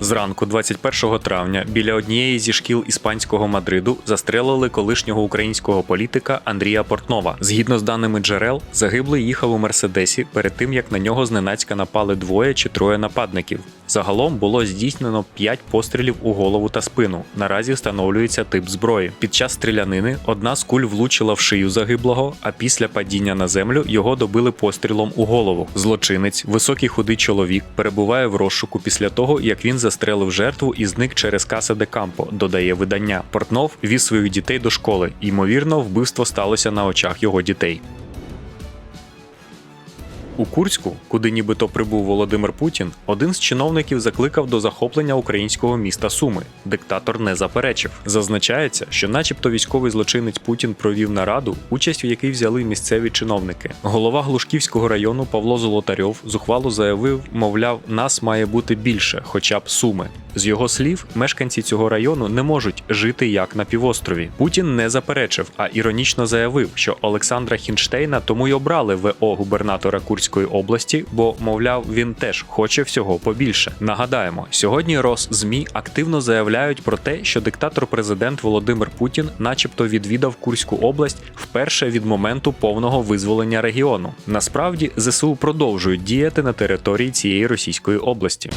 Зранку, 21 травня, біля однієї зі шкіл іспанського Мадриду застрелили колишнього українського політика Андрія Портнова. Згідно з даними джерел, загиблий їхав у мерседесі перед тим, як на нього зненацька напали двоє чи троє нападників. Загалом було здійснено 5 пострілів у голову та спину. Наразі встановлюється тип зброї. Під час стрілянини одна з куль влучила в шию загиблого, а після падіння на землю його добили пострілом у голову. Злочинець, високий худий чоловік, перебуває в розшуку після того, як він застрелив жертву і зник через Каса де Кампо, додає видання. Портнов віз своїх дітей до школи. Ймовірно, вбивство сталося на очах його дітей. У Курську, куди нібито прибув Володимир Путін, один з чиновників закликав до захоплення українського міста Суми. Диктатор не заперечив. Зазначається, що, начебто, військовий злочинець Путін провів нараду, участь в якій взяли місцеві чиновники. Голова Глушківського району Павло Золотарьов зухвало заявив, мовляв, нас має бути більше, хоча б суми. З його слів, мешканці цього району не можуть жити як на півострові. Путін не заперечив, а іронічно заявив, що Олександра Хінштейна тому й обрали ВО губернатора Курської області, бо, мовляв, він теж хоче всього побільше. Нагадаємо, сьогодні Росзмі активно заявляють про те, що диктатор-президент Володимир Путін, начебто, відвідав Курську область вперше від моменту повного визволення регіону. Насправді, ЗСУ продовжують діяти на території цієї російської області.